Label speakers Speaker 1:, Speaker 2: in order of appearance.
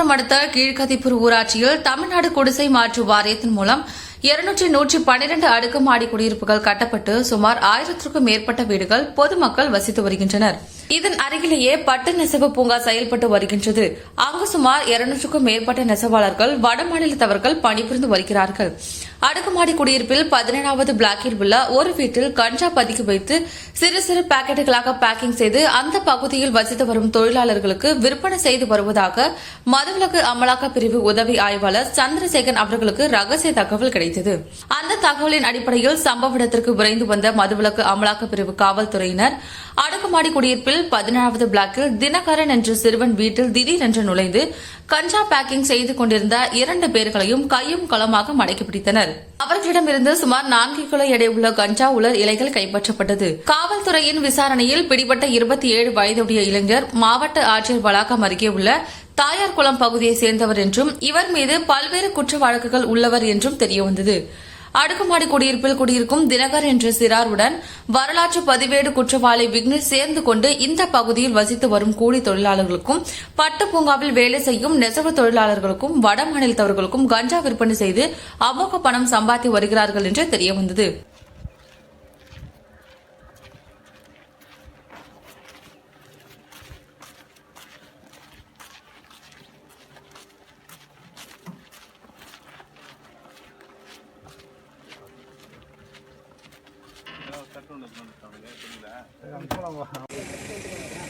Speaker 1: மாவட்டம் அடுத்த கீழ்கதிப்பூர் ஊராட்சியில் தமிழ்நாடு குடிசை மாற்று வாரியத்தின் மூலம் இருநூற்றி நூற்றி பன்னிரண்டு அடுக்குமாடி குடியிருப்புகள் கட்டப்பட்டு சுமார் ஆயிரத்திற்கும் மேற்பட்ட வீடுகள் பொதுமக்கள் வசித்து வருகின்றனர். இதன் அருகிலேயே பட்டு நெசவு பூங்கா செயல்பட்டு வருகின்றது. அங்கு சுமார் இருநூற்றுக்கும் மேற்பட்ட நெசவாளர்கள் வடமாநிலத்தவர்கள் பணிபுரிந்து வருகிறார்கள். அடுக்குமாடி குடியிருப்பில் பதினேழாவது பிளாக்கில் உள்ள ஒரு வீட்டில் கஞ்சா பதுக்கி வைத்து சிறு சிறு பாக்கெட்டுகளாக பேக்கிங் செய்து அந்த பகுதியில் வசித்து வரும் தொழிலாளர்களுக்கு விற்பனை செய்து வருவதாக மதுவிலக்கு அமலாக்க பிரிவு உதவி ஆய்வாளர் சந்திரசேகரன் அவர்களுக்கு ரகசிய தகவல் கிடைத்தது. தகவலின் அடிப்படையில் சம்பவ இடத்திற்கு விரைந்து வந்த மதுவிலக்கு அமலாக்க பிரிவு காவல்துறையினர் அடுக்குமாடி குடியிருப்பில் பதினேழாவது பிளாக்கில் தினகரன் என்ற சிறுவன் வீட்டில் திடீரென்று நுழைந்து கஞ்சா பேக்கிங் செய்து கொண்டிருந்த இரண்டு பேர்களையும் கையும் களமாக மடக்கி பிடித்தனர். அவர்களிடமிருந்து சுமார் நான்கு கிலோ எடை உள்ள கஞ்சா உலர் இலைகள் கைப்பற்றப்பட்டது. காவல்துறையின் விசாரணையில் பிடிபட்ட இருபத்தி ஏழு வயதுடைய இளைஞர் மாவட்ட ஆட்சியர் வளாகம் அருகே உள்ள தாயார்குளம் பகுதியை சேர்ந்தவர் என்றும் இவர் மீது பல்வேறு குற்ற வழக்குகள் உள்ளவர் என்றும் தெரியவந்தது. அடுக்குமாடி குடியிருப்பில் குடியிருக்கும் தினகர் என்ற சிறாருடன் வரலாற்று பதிவேடு குற்றவாளி விக்னேஷ் சேர்ந்து கொண்டு இந்த பகுதியில் வசித்து வரும் கூலி தொழிலாளர்களுக்கும் பட்டு பூங்காவில் வேலை செய்யும் நெசவு தொழிலாளர்களுக்கும் வட மாநிலத்தவர்களுக்கும் கஞ்சா விற்பனை செய்து அமோக பணம் சம்பாதித்து வருகிறார்கள் என்று தெரியவந்தது.
Speaker 2: 干过了吧？